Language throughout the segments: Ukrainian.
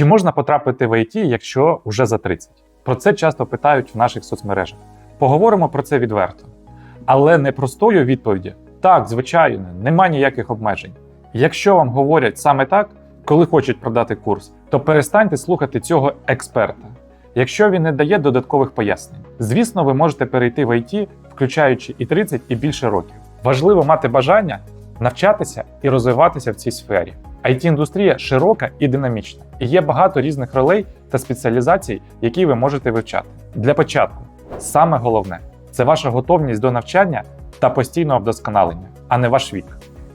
Чи можна потрапити в ІТ, якщо вже за 30? Про це часто питають в наших соцмережах. Поговоримо про це відверто. Але не простою відповіді так, звичайно, нема ніяких обмежень. Якщо вам говорять саме так, коли хочуть продати курс, то перестаньте слухати цього експерта, якщо він не дає додаткових пояснень. Звісно, ви можете перейти в ІТ, включаючи і 30, і більше років. Важливо мати бажання навчатися і розвиватися в цій сфері. It індустрія широка і динамічна, і є багато різних ролей та спеціалізацій, які ви можете вивчати. Для початку, саме головне це ваша готовність до навчання та постійного вдосконалення, а не ваш вік.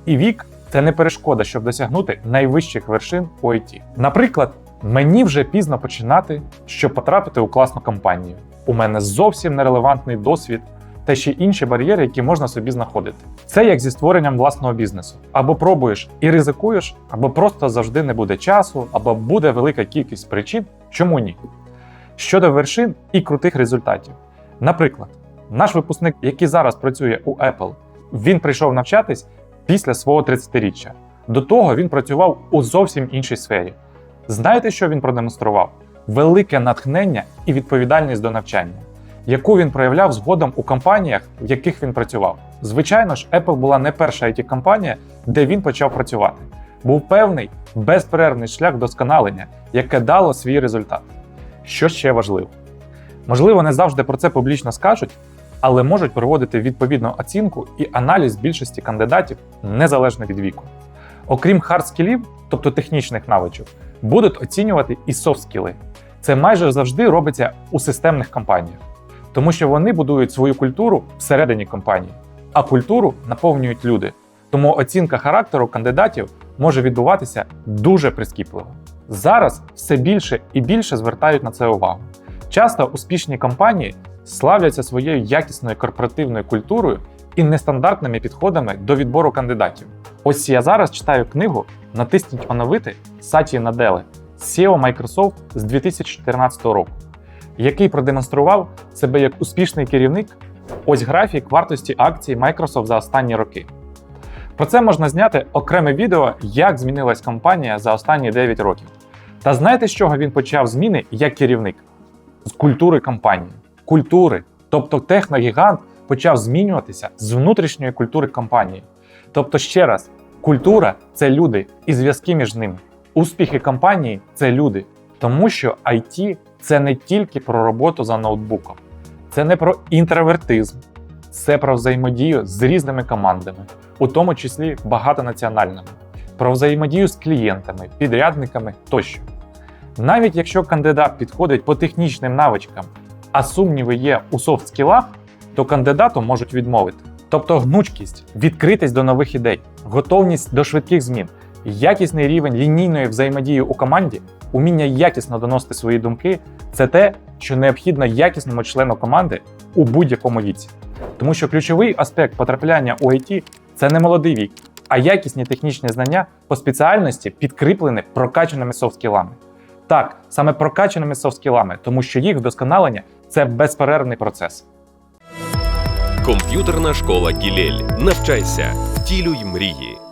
І вік це не перешкода, щоб досягнути найвищих вершин у IT. Наприклад, мені вже пізно починати, щоб потрапити у класну компанію. У мене зовсім нерелевантний досвід та ще інші бар'єри, які можна собі знаходити. Це як зі створенням власного бізнесу. Або пробуєш і ризикуєш, або просто завжди не буде часу, або буде велика кількість причин, чому ні. Щодо вершин і крутих результатів. Наприклад, наш випускник, який зараз працює у Apple, він прийшов навчатись після свого 30-річчя. До того він працював у зовсім іншій сфері. Знаєте, що він продемонстрував? Велике натхнення і відповідальність до навчання, яку він проявляв згодом у компаніях, в яких він працював. Звичайно ж, Apple була не перша it компанія де він почав працювати. Був певний безперервний шлях досконалення, яке дало свій результат. Що ще важливо? Можливо, не завжди про це публічно скажуть, але можуть проводити відповідну оцінку і аналіз більшості кандидатів незалежно від віку. Окрім хард-скілів, тобто технічних навичок, будуть оцінювати і софт-скіли. Це майже завжди робиться у системних компаніях, тому що вони будують свою культуру всередині компанії, а культуру наповнюють люди. Тому оцінка характеру кандидатів може відбуватися дуже прискіпливо. Зараз все більше і більше звертають на це увагу. Часто успішні компанії славляться своєю якісною корпоративною культурою і нестандартними підходами до відбору кандидатів. Ось я зараз читаю книгу Натисніть оновити Саті Наделе SEO Microsoft з 2014 року, який продемонстрував себе як успішний керівник. Ось графік вартості акцій Microsoft за останні роки. Про це можна зняти окреме відео, як змінилась компанія за останні 9 років. Та знаєте, з чого він почав зміни як керівник? З культури компанії. Культури. Тобто техногігант почав змінюватися з внутрішньої культури компанії. Тобто, ще раз, культура це люди і зв'язки між ними. Успіхи компанії це люди. Тому що IT це не тільки про роботу за ноутбуком, це не про інтровертизм, це про взаємодію з різними командами, у тому числі багатонаціональними, про взаємодію з клієнтами, підрядниками тощо. Навіть якщо кандидат підходить по технічним навичкам, а сумніви є у софт-скілах, то кандидату можуть відмовити. Тобто гнучкість, відкритість до нових ідей, готовність до швидких змін, якісний рівень лінійної взаємодії у команді, уміння якісно доносити свої думки це те, що необхідно якісному члену команди у будь-якому віці. Тому що ключовий аспект потрапляння у IT – це не молодий вік, а якісні технічні знання по спеціальності підкріплені прокачаними софт-скілами. Так, саме прокачаними софт-скілами, тому що їх вдосконалення це безперервний процес. Комп'ютерна школа Гілель. Навчайся, втілюй мрії.